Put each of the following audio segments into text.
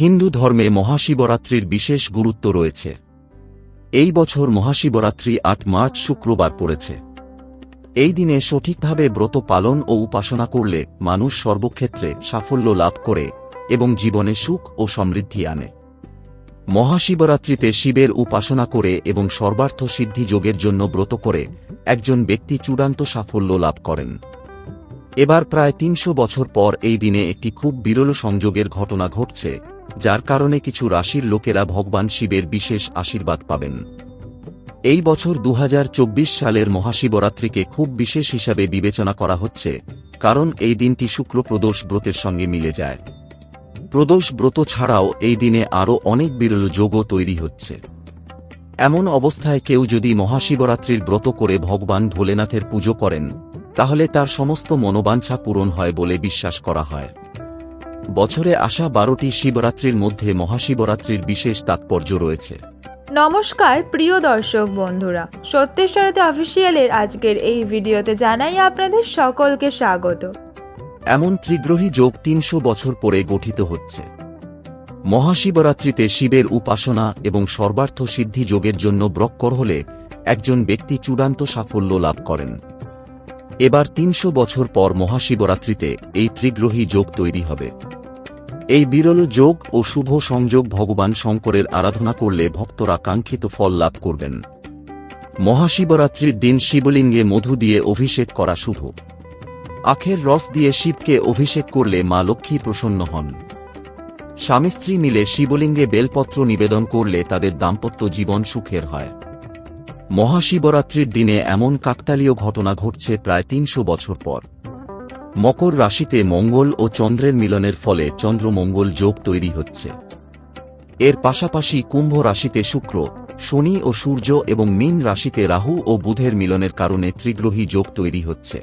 হিন্দু ধর্মে মহাশিবরাত্রির বিশেষ গুরুত্ব রয়েছে। এই বছর মহাশিবরাত্রি আট মার্চ শুক্রবার পড়েছে। এই দিনে সঠিকভাবে ব্রত পালন ও উপাসনা করলে মানুষ সর্বক্ষেত্রে সাফল্য লাভ করে এবং জীবনে সুখ ও সমৃদ্ধি আনে। মহাশিবরাত্রিতে শিবের উপাসনা করে এবং সর্বার্থ সিদ্ধি যোগের জন্য ব্রত করে একজন ব্যক্তি চূড়ান্ত সাফল্য লাভ করেন। এবার প্রায় তিনশো বছর পর এই দিনে একটি খুব বিরল সংযোগের ঘটনা ঘটছে। যার কারণে কিছু রাশির লোকেরা ভগবান শিবের বিশেষ আশীর্বাদ পাবেন। এই বছর দু হাজার চব্বিশ সালের মহাশিবরাত্রিকে খুব বিশেষ হিসাবে বিবেচনা করা হচ্ছে, কারণ এই দিনটি শুক্র প্রদোষ ব্রতের সঙ্গে মিলে যায়। প্রদোষ ব্রত ছাড়াও এই দিনে আরও অনেক বিরল যোগও তৈরি হচ্ছে। এমন অবস্থায় কেউ যদি মহাশিবরাত্রির ব্রত করে ভগবান ভোলেনাথের পুজো করেন, তাহলে তার সমস্ত মনোবাঞ্ছা পূরণ হয় বলে বিশ্বাস করা হয়। বছরে আসা বারোটি শিবরাত্রির মধ্যে মহাশিবরাত্রির বিশেষ তাৎপর্য রয়েছে। নমস্কার প্রিয় দর্শক বন্ধুরা। সত্যের সারথী অফিসিয়ালের আজকের এই ভিডিওতে জানাই আপনাদের সকলকে স্বাগত। এমন ত্রিগ্রহী যোগ তিনশো বছর পরে গঠিত হচ্ছে। মহাশিবরাত্রিতে শিবের উপাসনা এবং সর্বার্থ সিদ্ধি যোগের জন্য ব্রক্কর হলে একজন ব্যক্তি চূড়ান্ত সাফল্য লাভ করেন। এবার তিনশো বছর পর মহাশিবরাত্রিতে এই ত্রিগ্রহী যোগ তৈরি হবে। এই বিরল যোগ ও শুভ সংযোগ ভগবান শঙ্করের আরাধনা করলে ভক্তরা কাঙ্ক্ষিত ফল লাভ করবেন। মহাশিবরাত্রির দিন শিবলিঙ্গে মধু দিয়ে অভিষেক করা শুভ। আখের রস দিয়ে শিবকে অভিষেক করলে মা লক্ষ্মী প্রসন্ন হন। স্বামী স্ত্রী মিলে শিবলিঙ্গে বেলপত্র নিবেদন করলে তাদের দাম্পত্য জীবন সুখের হয়। মহাশিবরাত্রির দিনে এমন কাকতালীয় ঘটনা ঘটছে প্রায় তিনশো বছর পর। মকর রাশিতে মঙ্গল ও চন্দ্রের মিলনের ফলে চন্দ্রমঙ্গল যোগ তৈরি হচ্ছে। এর পাশাপাশি কুম্ভ রাশিতে শুক্র, শনি ও সূর্য এবং মীন রাশিতে রাহু ও বুধের মিলনের কারণে ত্রিগ্রহী যোগ তৈরি হচ্ছে।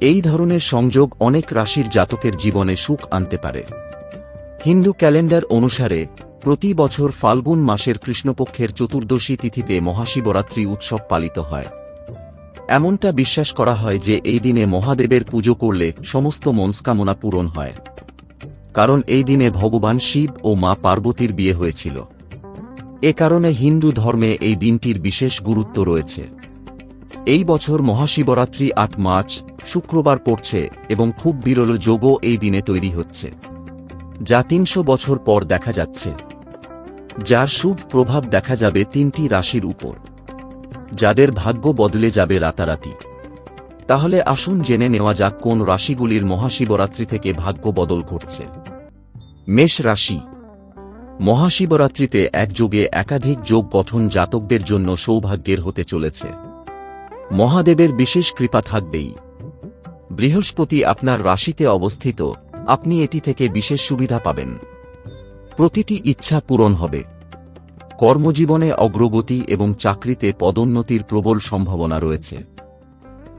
এই ধরনের সংযোগ অনেক রাশির জাতকের জীবনে সুখ আনতে পারে। হিন্দু ক্যালেন্ডার অনুসারে প্রতি বছর ফাল্গুন মাসের কৃষ্ণপক্ষের চতুর্দশী তিথিতে মহাশিবরাত্রি উৎসব পালিত হয়। এমনটা বিশ্বাস করা হয় যে এই দিনে মহাদেবের পুজো করলে সমস্ত মনস্কামনা পূরণ হয়। কারণ এই দিনে ভগবান শিব ও মা পার্বতীর বিয়ে হয়েছিল। এ কারণে হিন্দু ধর্মে এই দিনটির বিশেষ গুরুত্ব রয়েছে। এই বছর মহাশিবরাত্রি আট মার্চ, শুক্রবার পড়ছে এবং খুব বিরল যোগও এই দিনে তৈরি হচ্ছে। যা তিনশো বছর পর দেখা যাচ্ছে। যার শুভ প্রভাব দেখা যাবে তিনটি রাশির উপর। যাদের ভাগ্য বদলে যাবে রাতারাতি। তাহলে আসুন জেনে নেওয়া যাক কোন রাশিগুলির মহাশিবরাত্রি থেকে ভাগ্য বদল ঘটছে। মেষ রাশি। মহাশিবরাত্রিতে একযোগে একাধিক যোগ গঠন জাতকদের জন্য সৌভাগ্যের হতে চলেছে। মহাদেবের বিশেষ কৃপা থাকবেই। বৃহস্পতি আপনার রাশিতে অবস্থিত, আপনি এটি থেকে বিশেষ সুবিধা পাবেন। প্রতিটি ইচ্ছা পূরণ হবে। কর্মজীবনে অগ্রগতি এবং চাকরিতে পদোন্নতির প্রবল সম্ভাবনা রয়েছে।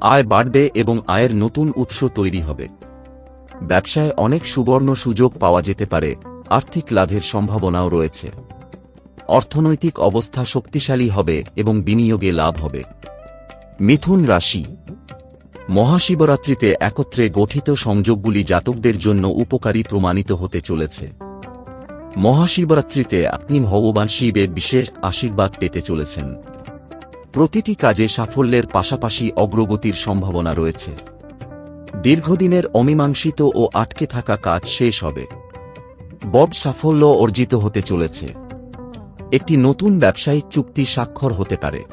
আয় বাড়বে এবং আয়ের নতুন উৎস তৈরি হবে। ব্যবসায় অনেক সুবর্ণ সুযোগ পাওয়া যেতে পারে, আর্থিক লাভের সম্ভাবনাও রয়েছে। অর্থনৈতিক অবস্থা শক্তিশালী হবে এবং বিনিয়োগে লাভ হবে। মিথুন রাশি। মহাশিবরাত্রিতে একত্রে গঠিত সংযোগগুলি জাতকদের জন্য উপকারী প্রমাণিত হতে চলেছে। মহাশিবরাত্রিতে আপনি ভগবান শিবের বিশেষ আশীর্বাদ পেতে চলেছেন। প্রতিটি কাজে সাফল্যের পাশাপাশি অগ্রগতির সম্ভাবনা রয়েছে। দীর্ঘদিনের অমীমাংসিত ও আটকে থাকা কাজ শেষ হবে। বড সাফল্য অর্জিত হতে চলেছে। একটি নতুন ব্যবসায়িক চুক্তি স্বাক্ষর হতে পারে।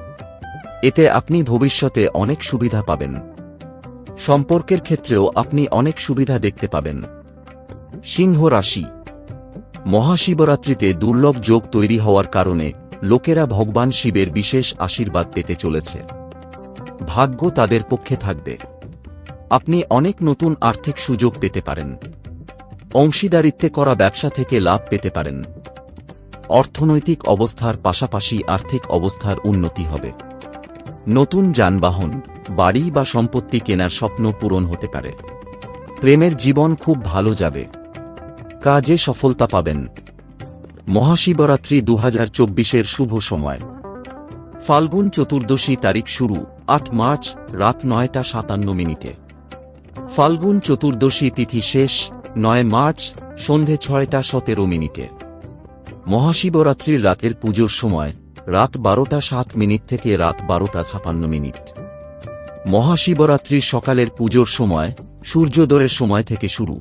এতে আপনি ভবিষ্যতে অনেক সুবিধা পাবেন। সম্পর্কের ক্ষেত্রেও আপনি অনেক সুবিধা দেখতে পাবেন। সিংহ রাশি মহাশিবরাত্রিতে দুর্লভ যোগ তৈরি হওয়ার কারণে লোকেরা ভগবান শিবের বিশেষ আশীর্বাদ পেতে চলেছে। ভাগ্য তাদের পক্ষে থাকবে। আপনি অনেক নতুন আর্থিক সুযোগ পেতে পারেন। অংশীদারিত্বে করা ব্যবসা থেকে লাভ পেতে পারেন। অর্থনৈতিক অবস্থার পাশাপাশি আর্থিক অবস্থার উন্নতি হবে। নতুন যানবাহন, বাড়ি বা সম্পত্তি কেনার স্বপ্ন পূরণ হতে পারে। প্রেমের জীবন খুব ভালো যাবে। কাজে সফলতা পাবেন। মহাশিবরাত্রি দু হাজার চব্বিশের শুভ সময়। ফাল্গুন চতুর্দশী তারিখ শুরু, আট মার্চ, রাত নয়টা সাতান্ন মিনিটে। ফাল্গুন চতুর্দশী তিথি শেষ, নয় মার্চ, সন্ধে ছয়টা সতেরো মিনিটে। মহাশিবরাত্রির রাতের পুজোর সময়, রাত বারোটা সাত মিনিট থেকে রাত বারোটা ছাপান্ন মিনিট। মহাশিবরাত্রির সকালের পুজোর সময়, সূর্যোদয়ের সময় থেকে শুরু।